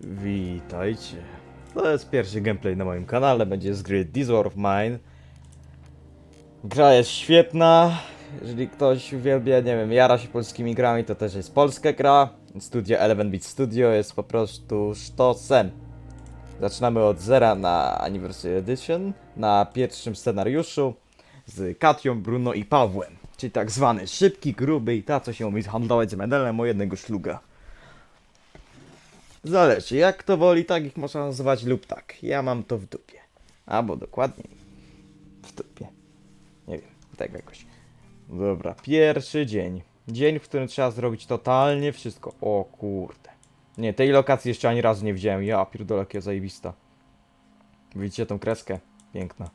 Witajcie. To jest pierwszy gameplay na moim kanale, będzie z gry This War of Mine. Gra jest świetna. Jeżeli ktoś uwielbia, nie wiem, jara się polskimi grami, to też jest polska gra. Studio Eleven Beat Studio jest po prostu sztosem. Zaczynamy od zera na Anniversary Edition, na pierwszym scenariuszu z Katią, Bruno i Pawłem. Czyli tak zwany szybki, gruby i ta, co się umie handlować z medalem o jednego szluga. Zależy, jak kto woli, tak ich można nazywać lub tak. Ja mam to w dupie. Albo dokładniej w dupie. Nie wiem, tak jakoś. Dobra, pierwszy dzień. Dzień, w którym trzeba zrobić totalnie wszystko. O kurde. Nie, tej lokacji jeszcze ani razu nie widziałem. Ja pierdolę, jakie zajebista. Widzicie tą kreskę? Piękna.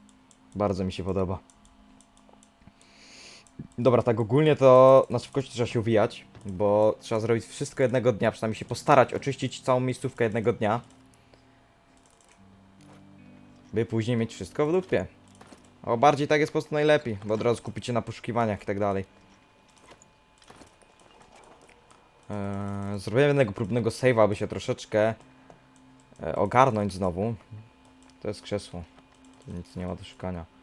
Bardzo mi się podoba. Dobra, tak ogólnie to na szybkości trzeba się uwijać, bo trzeba zrobić wszystko jednego dnia, przynajmniej się postarać oczyścić całą miejscówkę jednego dnia. By później mieć wszystko w dupie. O, bardziej tak jest po prostu najlepiej, bo od razu kupicie na poszukiwaniach i tak dalej. Eee, zrobiłem jednego próbnego save'a, aby się troszeczkę e, ogarnąć znowu. To jest krzesło. Tu nic nie ma do szukania.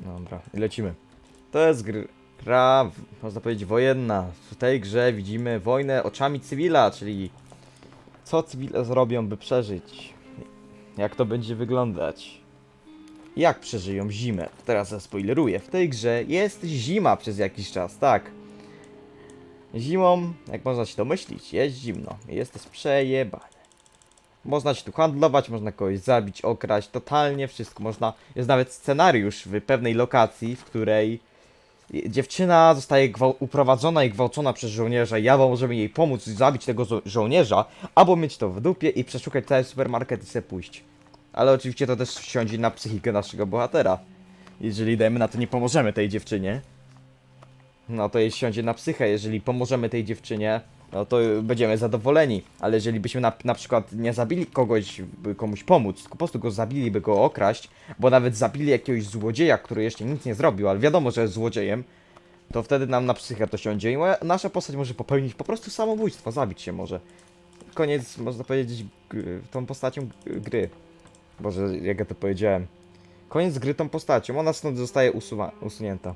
Dobra, i lecimy. To jest gr gra, można powiedzieć, wojenna. W tej grze widzimy wojnę oczami cywila, czyli co cywile zrobią, by przeżyć. Jak to będzie wyglądać. Jak przeżyją zimę. Teraz zaspoileruję. W tej grze jest zima przez jakiś czas, tak. Zimą, jak można się domyślić, jest zimno. Jest to przejebane. Można się tu handlować, można kogoś zabić, okraść, totalnie wszystko. Można, jest nawet scenariusz w pewnej lokacji, w której dziewczyna zostaje uprowadzona i gwałcona przez żołnierza. i Ja możemy jej pomóc zabić tego żołnierza, albo mieć to w dupie i przeszukać cały supermarket i se pójść. Ale oczywiście to też siądzie na psychikę naszego bohatera. Jeżeli dajmy na to nie pomożemy tej dziewczynie, no to jej siądzie na psychę. Jeżeli pomożemy tej dziewczynie, no to będziemy zadowoleni. Ale jeżeli byśmy na, na przykład nie zabili kogoś, by komuś pomóc, tylko po prostu go zabili, by go okraść, bo nawet zabili jakiegoś złodzieja, który jeszcze nic nie zrobił, ale wiadomo, że jest złodziejem, to wtedy nam na psychę to siądzie i nasza postać może popełnić po prostu samobójstwo, zabić się może. Koniec, można powiedzieć, tą postacią gry. Boże, jak ja to powiedziałem. Koniec gry tą postacią, ona stąd zostaje usunięta.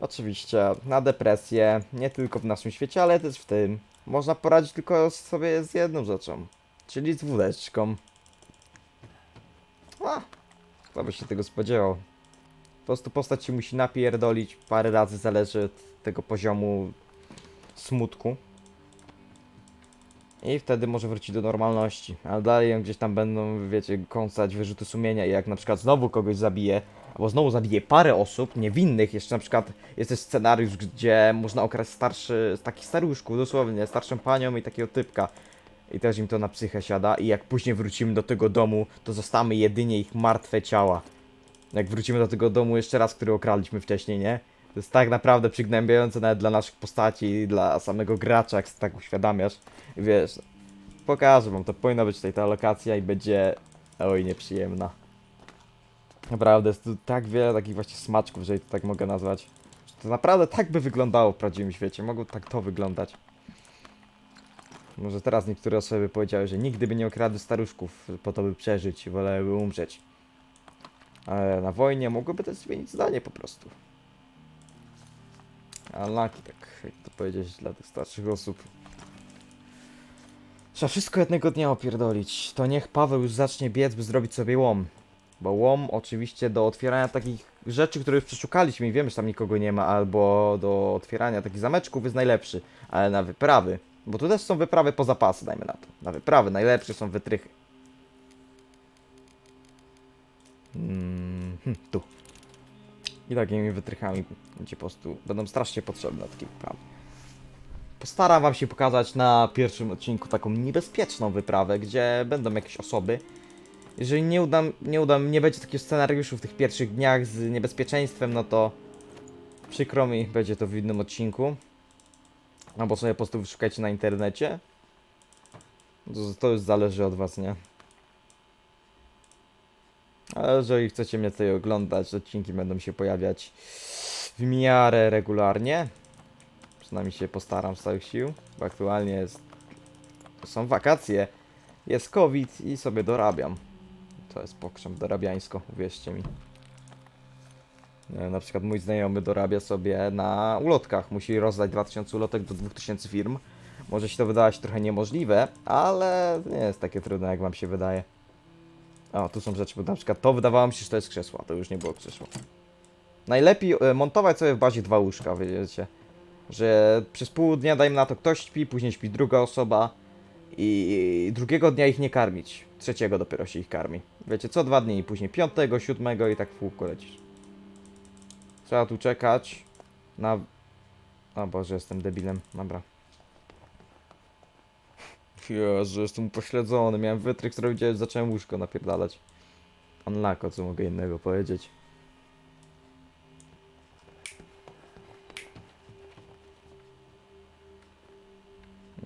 Oczywiście, na depresję, nie tylko w naszym świecie, ale też w tym. Można poradzić tylko sobie z jedną rzeczą, czyli z wódeczką. A, kto by się tego spodziewał. Po prostu postać się musi napierdolić parę razy, zależy od tego poziomu smutku. I wtedy może wrócić do normalności. Ale dalej ją gdzieś tam będą, wiecie, kąsać wyrzuty sumienia i jak na przykład znowu kogoś zabije, albo znowu zabije parę osób niewinnych, jeszcze na przykład jest też scenariusz, gdzie można okraść starszy, takich staruszków, dosłownie, starszą panią i takiego typka. I też im to na psychę siada i jak później wrócimy do tego domu, to zostamy jedynie ich martwe ciała. Jak wrócimy do tego domu jeszcze raz, który okradliśmy wcześniej, nie? To jest tak naprawdę przygnębiające nawet dla naszych postaci i dla samego gracza, jak tak uświadamiasz. I wiesz, pokażę wam, to powinna być tutaj ta lokacja i będzie, oj, nieprzyjemna. Naprawdę, jest tu tak wiele takich właśnie smaczków, że to tak mogę nazwać. To naprawdę tak by wyglądało w prawdziwym świecie, mogło tak to wyglądać. Może teraz niektóre osoby powiedziały, że nigdy by nie okradły staruszków po to, by przeżyć, woleliby umrzeć. Ale na wojnie mogłoby też zmienić zdanie po prostu. Unlucky, tak jak to powiedzieć dla tych starszych osób. Trzeba wszystko jednego dnia opierdolić. To niech Paweł już zacznie biec, by zrobić sobie łom. Bo łom oczywiście do otwierania takich rzeczy, które już przeszukaliśmy i wiemy, że tam nikogo nie ma, albo do otwierania takich zameczków jest najlepszy. Ale na wyprawy, bo tu też są wyprawy po zapasy, dajmy na to. Na wyprawy najlepsze są wytrychy. Mm, hm, tu. I takimi wytrychami będzie po prostu będą strasznie potrzebne takie wyprawy. Postaram wam się pokazać na pierwszym odcinku taką niebezpieczną wyprawę, gdzie będą jakieś osoby. Jeżeli nie udam, nie udam, nie będzie takiego scenariuszu w tych pierwszych dniach z niebezpieczeństwem, no to przykro mi, będzie to w innym odcinku. Albo sobie po prostu wyszukajcie na internecie. To, to już zależy od was, nie? Ale jeżeli chcecie mnie tutaj oglądać, odcinki będą się pojawiać w miarę regularnie. Przynajmniej się postaram z całych sił, bo aktualnie jest, są wakacje, jest COVID i sobie dorabiam. To jest pokrzem dorabiańsko, uwierzcie mi. E, Na przykład mój znajomy dorabia sobie na ulotkach. Musi rozdać 2000 ulotek do 2000 firm. Może się to wydawać trochę niemożliwe, ale nie jest takie trudne, jak wam się wydaje. O, tu są rzeczy, bo na przykład to wydawało mi się, że to jest krzesło, a to już nie było krzesło. Najlepiej e, montować sobie w bazie dwa łóżka, wiecie. Że przez pół dnia, dajmy na to, ktoś śpi, później śpi druga osoba i drugiego dnia ich nie karmić. Trzeciego dopiero się ich karmi. Wiecie, co dwa dni i później piątego, siódmego i tak w kółko lecisz. Trzeba tu czekać na... O Boże, jestem debilem. Dobra. Jezu, jestem upośledzony. Miałem wytrych zrobić, a zacząłem łóżko napierdalać. Unlako, co mogę innego powiedzieć.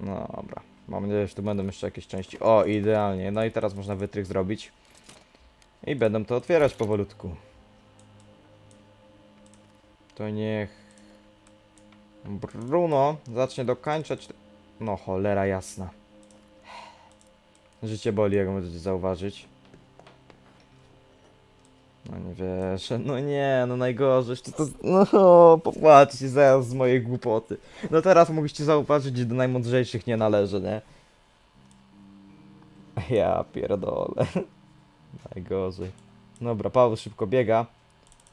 No dobra. Mam nadzieję, że tu będą jeszcze jakieś części. O, idealnie. No i teraz można wytrych zrobić. I będę to otwierać powolutku. To niech Bruno zacznie dokańczać. No cholera jasna. Życie boli, jak możecie zauważyć. No nie wiesz, no nie, no najgorzej, jeszcze to, no popłaczcie zaraz z mojej głupoty. No teraz mogliście zauważyć, że do najmądrzejszych nie należy, nie? Ja pierdolę. Najgorzej. Dobra, Paweł szybko biega.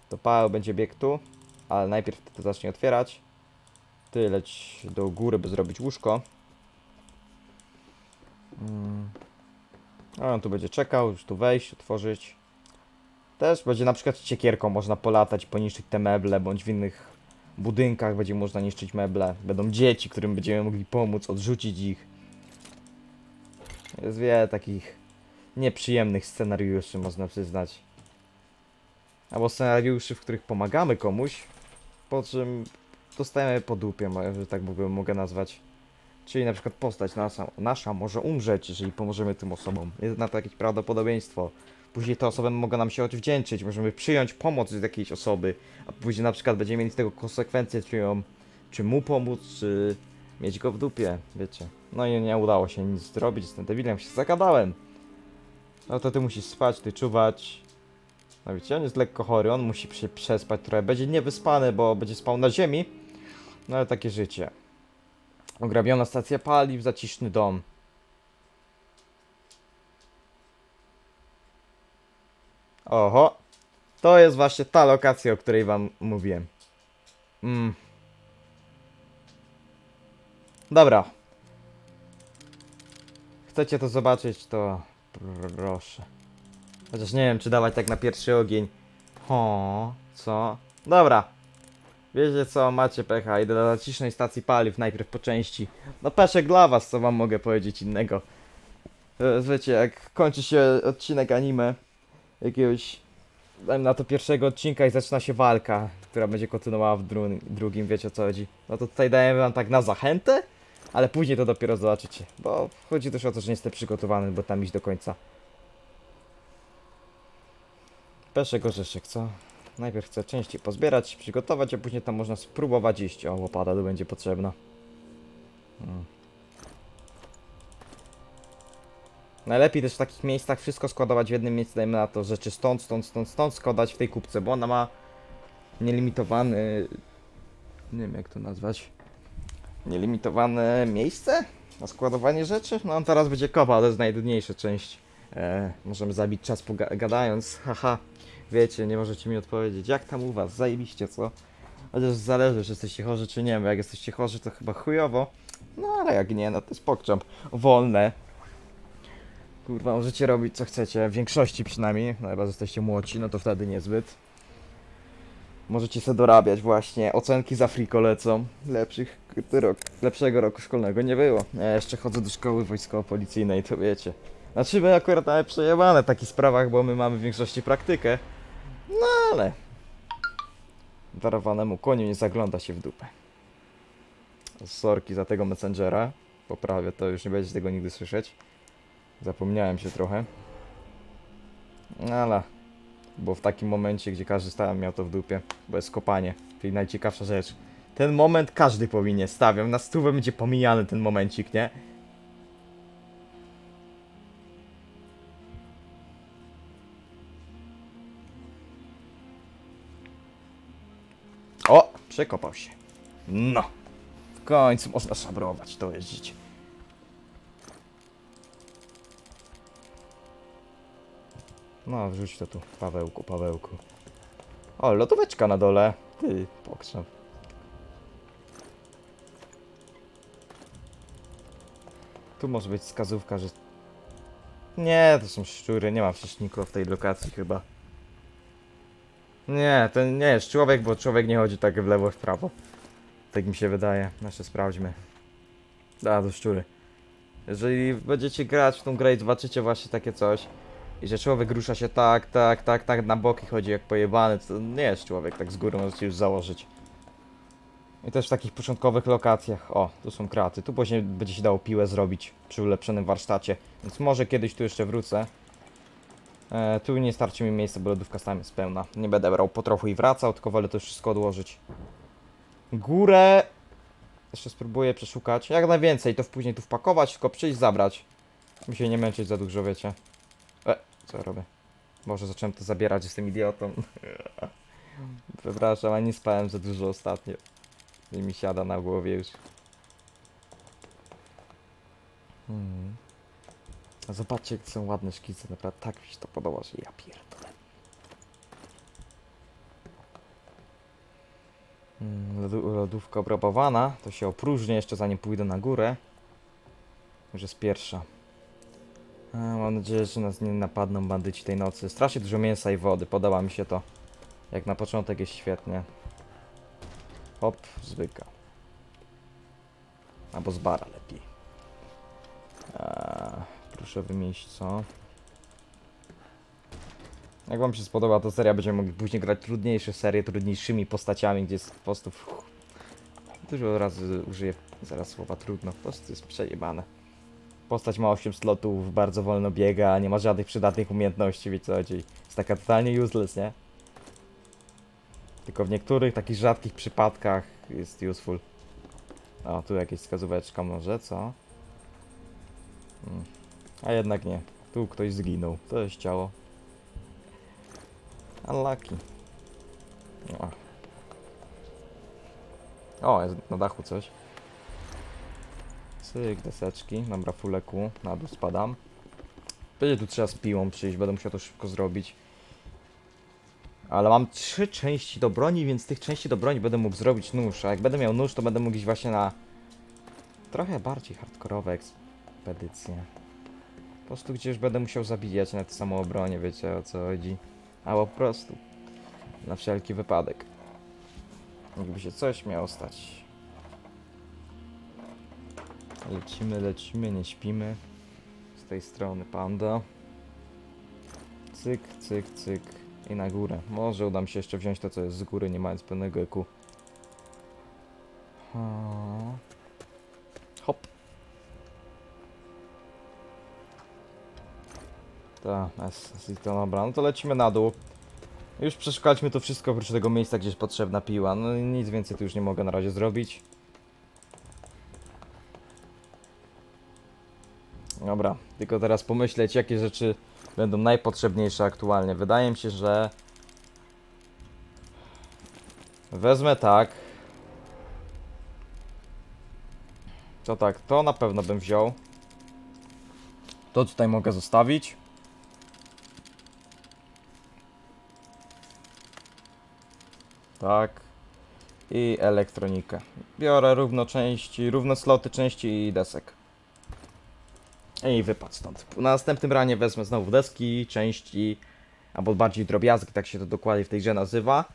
To Paweł będzie biegł tu, ale najpierw to zacznie otwierać. Ty leć do góry, by zrobić łóżko. Mm. A on tu będzie czekał, już tu wejść, otworzyć. Też będzie na przykład ciekierką można polatać, poniszczyć te meble, bądź w innych budynkach będzie można niszczyć meble. Będą dzieci, którym będziemy mogli pomóc, odrzucić ich. Jest wiele takich nieprzyjemnych scenariuszy, można przyznać. Albo scenariuszy, w których pomagamy komuś, po czym dostajemy po dupie, że tak mogę, mogę nazwać. Czyli na przykład postać nasza, nasza może umrzeć, jeżeli pomożemy tym osobom. Jest na to jakieś prawdopodobieństwo. Później te osoby mogą nam się odwdzięczyć, możemy przyjąć pomoc od jakiejś osoby, a później na przykład będziemy mieli z tego konsekwencje, czy, ją, czy mu pomóc, czy mieć go w dupie, wiecie. No i nie udało się nic zrobić, z tym debilem się zagadałem. No to ty musisz spać, ty czuwać. No wiecie, on jest lekko chory, on musi się przespać trochę. Będzie niewyspany, bo będzie spał na ziemi. No ale takie życie. Ograbiona stacja paliw, zaciszny dom. Oho. To jest właśnie ta lokacja, o której wam mówiłem. Mm. Dobra. Chcecie to zobaczyć, to proszę. Chociaż nie wiem, czy dawać tak na pierwszy ogień. O, co? Dobra. Wiecie co, macie pecha, idę do zacisznej stacji paliw najpierw po części. No peszek dla was, co wam mogę powiedzieć innego. E, Wiecie, jak kończy się odcinek anime, jakiegoś, dajmy na to pierwszego odcinka i zaczyna się walka, która będzie kontynuowała w dru drugim, wiecie o co chodzi. No to tutaj dajemy wam tak na zachętę, ale później to dopiero zobaczycie, bo chodzi też o to, że nie jestem przygotowany, bo tam iść do końca. Peszek orzeszek, co? Najpierw chcę częściej pozbierać, przygotować, a później tam można spróbować iść. O, łopata tu będzie potrzebna. Mm. Najlepiej też w takich miejscach wszystko składować w jednym miejscu, dajmy na to rzeczy stąd, stąd, stąd, stąd składać w tej kubce, bo ona ma nielimitowany... Nie wiem jak to nazwać. Nielimitowane miejsce na składowanie rzeczy? No on teraz będzie kopał, to jest najtrudniejsza część. E, możemy zabić czas gadając, haha. Wiecie, nie możecie mi odpowiedzieć. Jak tam u was? Zajebiście, co? Chociaż zależy, czy jesteście chorzy, czy nie, bo jak jesteście chorzy, to chyba chujowo. No ale jak nie, no to jest pokczamp. Wolne. Kurwa, możecie robić co chcecie, w większości przynajmniej, no chyba, że jesteście młodsi, no to wtedy niezbyt. Możecie sobie dorabiać właśnie, ocenki za friko lecą. Lepszych rok, lepszego roku szkolnego nie było. Ja jeszcze chodzę do szkoły wojskowo-policyjnej, to wiecie. Znaczy my akurat mamy przejebane w takich sprawach, bo my mamy w większości praktykę. No ale... Darowanemu koniu nie zagląda się w dupę. Sorki za tego messengera. Poprawię to, już nie będziecie tego nigdy słyszeć. Zapomniałem się trochę. Ale... Bo w takim momencie, gdzie każdy stał miał to w dupie, bo jest kopanie, czyli najciekawsza rzecz. Ten moment każdy powinien, stawiam. Na stówę będzie pomijany ten momencik, nie? Przekopał się. No. W końcu można szabrować, to jeździć. No, wrzuć to tu, Pawełku, Pawełku. O, lotóweczka na dole. Ty, pokrzep. Tu może być wskazówka, że... Nie, to są szczury, nie ma wcześników w tej lokacji chyba. Nie, to nie jest człowiek, bo człowiek nie chodzi tak w lewo w prawo. Tak mi się wydaje. Jeszcze sprawdźmy. Da, to szczury. Jeżeli będziecie grać w tą grę i zobaczycie właśnie takie coś i że człowiek rusza się tak, tak, tak, tak na boki chodzi jak pojebany, to nie jest człowiek, tak z góry możecie już założyć. I też w takich początkowych lokacjach, o, tu są kraty, tu później będzie się dało piłę zrobić przy ulepszonym warsztacie, więc może kiedyś tu jeszcze wrócę. E, tu nie starczy mi miejsca, bo lodówka tam jest pełna. Nie będę brał po trochu i wracał, tylko wolę to wszystko odłożyć. Górę jeszcze spróbuję przeszukać. Jak najwięcej, to później tu wpakować, tylko przyjść, zabrać. Mi się nie męczyć za dużo, wiecie. E, co ja robię? Może zacząłem to zabierać, jestem idiotą. Przepraszam, ale nie spałem za dużo ostatnio. I mi siada na głowie już. Hmm. Zobaczcie, jak są ładne szkice, naprawdę tak mi się to podoba, że ja pierdolę. Mm, lodu- Lodówka obrabowana, to się opróżnię jeszcze zanim pójdę na górę. Już jest pierwsza. Mam nadzieję, że nas nie napadną bandyci tej nocy. Strasznie dużo mięsa i wody, podoba mi się to. Jak na początek jest świetnie. Hop, zwyka. Albo z bara lepiej. Eee, proszę wymienić co. Jak wam się spodoba ta seria, będziemy mogli później grać trudniejsze serie, trudniejszymi postaciami, gdzie jest po prostu... Dużo razy użyję zaraz słowa trudno, po prostu jest przejebane. Postać ma 8 slotów, bardzo wolno biega, nie ma żadnych przydatnych umiejętności, wiecie co chodzi. Jest taka totalnie useless, nie? Tylko w niektórych takich rzadkich przypadkach jest useful. O, tu jakieś wskazóweczka może, co? Hmm. A jednak nie. Tu ktoś zginął. To jest ciało. Unlucky. O. o, jest na dachu coś. Cyk, deseczki. Dobra, fuleku. Na dół spadam. Będzie tu trzeba z piłą przyjść, będę musiał to szybko zrobić. Ale mam trzy części do broni, więc tych części do broni będę mógł zrobić nóż. A jak będę miał nóż, to będę mógł iść właśnie na trochę bardziej hardkorowe ekspedycje. Po prostu gdzieś będę musiał zabijać na tę samą obronie, wiecie o co chodzi. A po prostu. Na wszelki wypadek. Jakby się coś miało stać. Lecimy, lecimy, nie śpimy. Z tej strony panda. Cyk, cyk, cyk. I na górę. Może uda mi się jeszcze wziąć to, co jest z góry, nie mając pełnego eku. O. Tak, jest, to dobra. No to lecimy na dół. Już przeszukaliśmy to wszystko oprócz tego miejsca, gdzie jest potrzebna piła. No nic więcej tu już nie mogę na razie zrobić. Dobra, tylko teraz pomyśleć, jakie rzeczy będą najpotrzebniejsze aktualnie. Wydaje mi się, że wezmę tak. To tak, to na pewno bym wziął. To tutaj mogę zostawić. Tak. I elektronikę. Biorę równo części, równo sloty części i desek. I wypad stąd. Na następnym ranie wezmę znowu deski, części, albo bardziej drobiazgi, tak się to dokładnie w tej grze nazywa.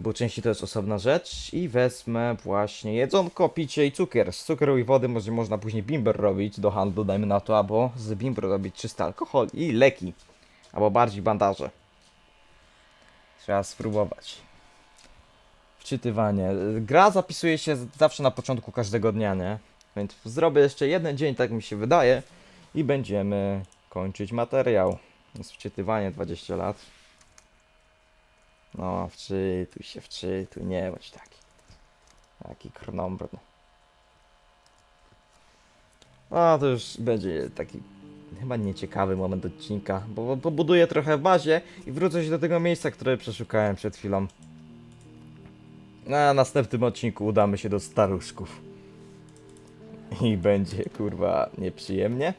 Bo części to jest osobna rzecz. I wezmę właśnie jedzonko, picie i cukier. Z cukru i wody może można później bimber robić do handlu, dajmy na to, albo z bimber robić czysty alkohol i leki. Albo bardziej bandaże. Trzeba spróbować. Wczytywanie. Gra zapisuje się zawsze na początku każdego dnia, nie? Więc zrobię jeszcze jeden dzień, tak mi się wydaje. I będziemy kończyć materiał. Jest wczytywanie 20 lat. No, wczytuj się, wczytuj, nie bądź taki. Jaki krnombrn. A to już będzie taki chyba nieciekawy moment odcinka, bo pobuduję trochę w bazie i wrócę się do tego miejsca, które przeszukałem przed chwilą. Na następnym odcinku udamy się do staruszków. I będzie kurwa nieprzyjemnie.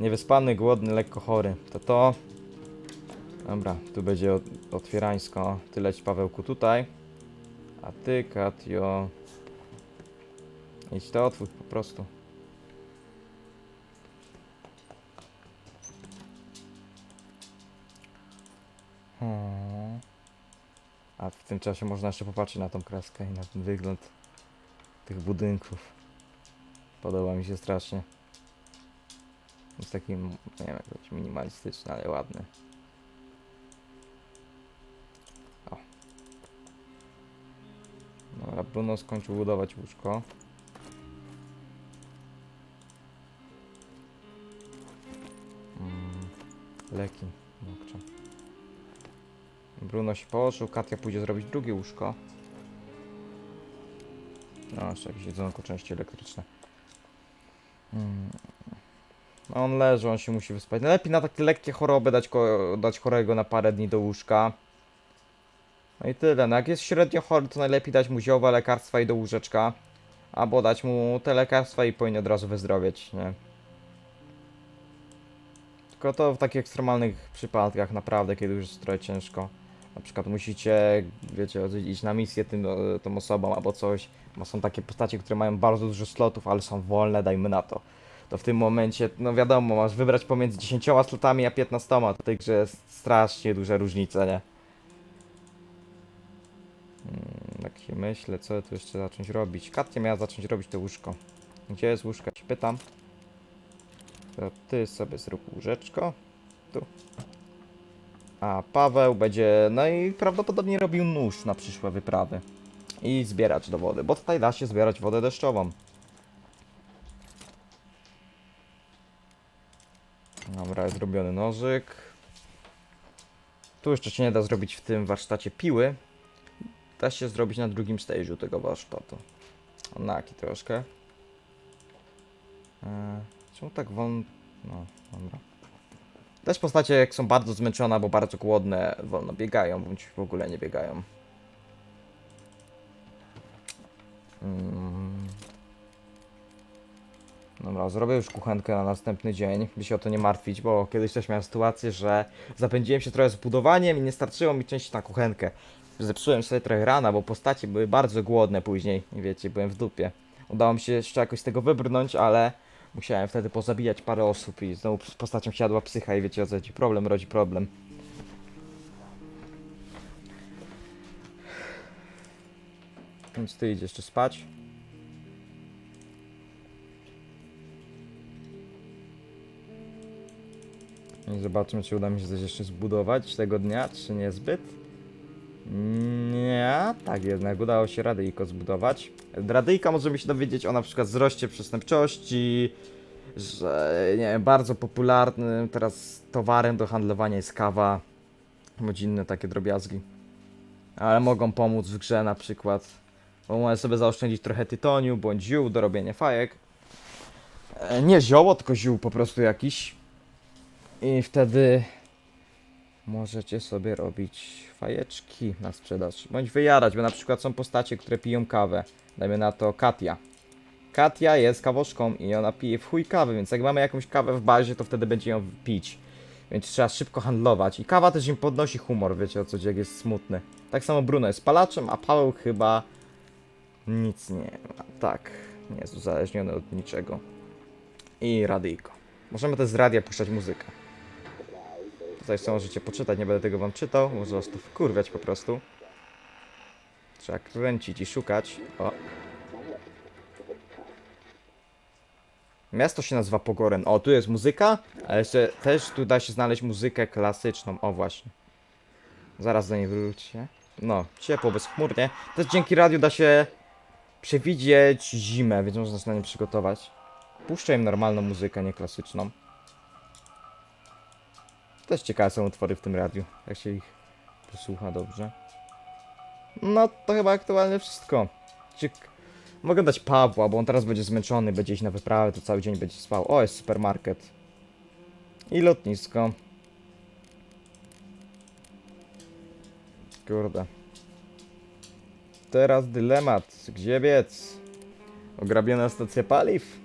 Niewyspany, głodny, lekko chory. To to. Dobra, tu będzie otwierańsko. Ty leć Pawełku tutaj. A ty, Katio. Idź to otwórz po prostu. Hmm. A w tym czasie można jeszcze popatrzeć na tą kreskę i na ten wygląd tych budynków. Podoba mi się strasznie. Jest taki, nie wiem, jak powiedzieć, minimalistyczny, ale ładny. O. Dobra, Bruno skończył budować łóżko. Mm, leki, mokcze. Bruno się położył, Katia pójdzie zrobić drugie łóżko. No, jeszcze jakieś jedzonko, części elektryczne. Mm. No, on leży, on się musi wyspać. Najlepiej na takie lekkie choroby dać, dać chorego na parę dni do łóżka. No i tyle. No jak jest średnio chory, to najlepiej dać mu zioła, lekarstwa i do łóżeczka. Albo dać mu te lekarstwa i powinien od razu wyzdrowieć, nie? Tylko to w takich ekstremalnych przypadkach, naprawdę, kiedy już jest trochę ciężko. Na przykład musicie, wiecie, iść na misję tym, e, tą osobą albo coś. Bo są takie postacie, które mają bardzo dużo slotów, ale są wolne, dajmy na to. To w tym momencie, no wiadomo, masz wybrać pomiędzy 10 slotami a 15. To w tej grze jest strasznie duża różnica, nie? Mm, tak się myślę, co tu jeszcze zacząć robić. Katia miała zacząć robić to łóżko. Gdzie jest łóżko? Się pytam. To ty sobie zrób łóżeczko. Tu. A Paweł będzie, no i prawdopodobnie robił nóż na przyszłe wyprawy. I zbierać do wody, bo tutaj da się zbierać wodę deszczową. Dobra, jest zrobiony nożyk. Tu jeszcze się nie da zrobić w tym warsztacie piły. Da się zrobić na drugim stage'u tego warsztatu. Onaki troszkę. Eee, czemu tak wolno? No, dobra. Też postacie jak są bardzo zmęczone albo bardzo głodne, wolno biegają, bądź w ogóle nie biegają. Mm. Dobra, zrobię już kuchenkę na następny dzień, by się o to nie martwić, bo kiedyś też miałem sytuację, że zapędziłem się trochę z budowaniem i nie starczyło mi części na kuchenkę. Zepsułem sobie trochę rana, bo postacie były bardzo głodne później wiecie, byłem w dupie. Udało mi się jeszcze jakoś z tego wybrnąć, ale musiałem wtedy pozabijać parę osób i znowu z postacią siadła psycha i wiecie o co chodzi. Problem rodzi problem. Więc ty idziesz jeszcze spać. I zobaczymy, czy uda mi się coś jeszcze zbudować tego dnia, czy niezbyt. Nie, tak jednak udało się radyjko zbudować. Radyjka możemy się dowiedzieć o na przykład wzroście przestępczości, że nie wiem, bardzo popularnym teraz towarem do handlowania jest kawa, bądź inne takie drobiazgi. Ale mogą pomóc w grze na przykład, bo możesz sobie zaoszczędzić trochę tytoniu bądź ziół do robienia fajek. E, Nie zioło, tylko ziół po prostu jakiś. I wtedy możecie sobie robić fajeczki na sprzedaż, bądź wyjarać, bo na przykład są postacie, które piją kawę. Dajmy na to Katia. Katia jest kawoszką i ona pije w chuj kawy, więc jak mamy jakąś kawę w bazie, to wtedy będzie ją pić. Więc trzeba szybko handlować. I kawa też im podnosi humor, wiecie o co jak jest smutny. Tak samo Bruno jest palaczem, a Paweł chyba nic nie ma. Tak, nie jest uzależniony od niczego. I radyjko. Możemy też z radia puszczać muzykę. Tutaj sobie możecie poczytać, nie będę tego wam czytał, może was to wkurwiać po prostu. Trzeba kręcić i szukać. O. Miasto się nazywa Pogoren. O, tu jest muzyka, ale jeszcze też tu da się znaleźć muzykę klasyczną. O, właśnie. Zaraz do niej wróćcie. No, ciepło, bezchmurnie. Też dzięki radiu da się przewidzieć zimę, więc można się na nie przygotować. Puszczę im normalną muzykę, nie klasyczną. Też ciekawe są utwory w tym radiu, jak się ich posłucha dobrze. No to chyba aktualnie wszystko. Ciek Mogę dać Pawła, bo on teraz będzie zmęczony, będzie iść na wyprawę, to cały dzień będzie spał. O, jest supermarket. I lotnisko. Kurde. Teraz dylemat. Gdzie biec? Ograbiona stacja paliw?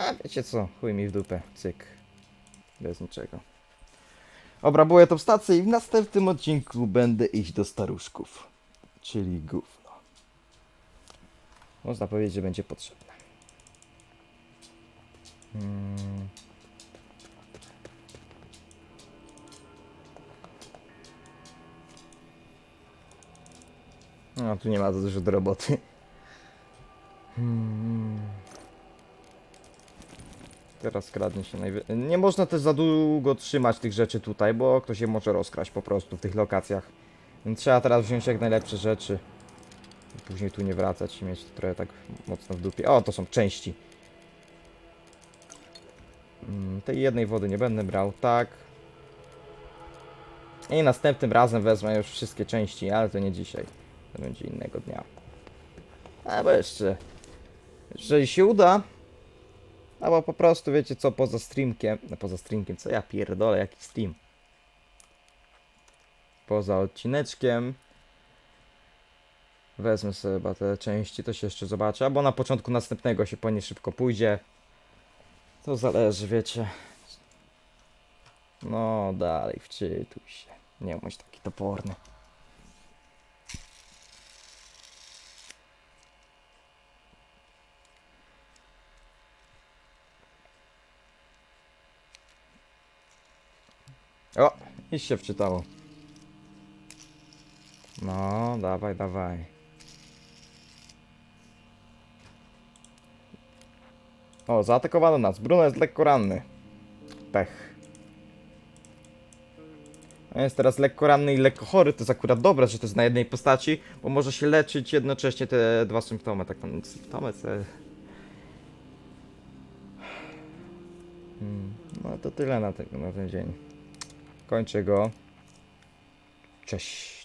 A, wiecie co? Chuj mi w dupę. Cyk. Bez niczego. Obrabuję tą stację i w następnym odcinku będę iść do staruszków. Czyli gówno. Można powiedzieć, że będzie potrzebne. Hmm. No, tu nie ma za dużo do roboty. Hmm. Teraz kradnie się najwyżej. Nie można też za długo trzymać tych rzeczy tutaj, bo ktoś się może rozkraść po prostu w tych lokacjach. Więc trzeba teraz wziąć jak najlepsze rzeczy. I później tu nie wracać i mieć to trochę tak mocno w dupie. O, to są części. Mm, Tej jednej wody nie będę brał, tak. I następnym razem wezmę już wszystkie części, ale to nie dzisiaj. To będzie innego dnia. Albo jeszcze. Jeżeli się uda. Albo po prostu wiecie co, poza streamkiem. No poza streamkiem, co ja pierdolę, jaki stream. Poza odcineczkiem. Wezmę sobie chyba te części, to się jeszcze zobaczę. Albo na początku następnego się po nie szybko pójdzie. To zależy, wiecie. No dalej, wczytuj się. Nie bądź taki toporny. O, i się wczytało. No, dawaj, dawaj. O, zaatakowano nas. Bruno jest lekko ranny. Pech. On jest teraz lekko ranny i lekko chory. To jest akurat dobre, że to jest na jednej postaci, bo może się leczyć jednocześnie te dwa symptomy. Tak tam symptomy, co... Hmm, No to tyle na, na ten dzień. Kończę go. Cześć.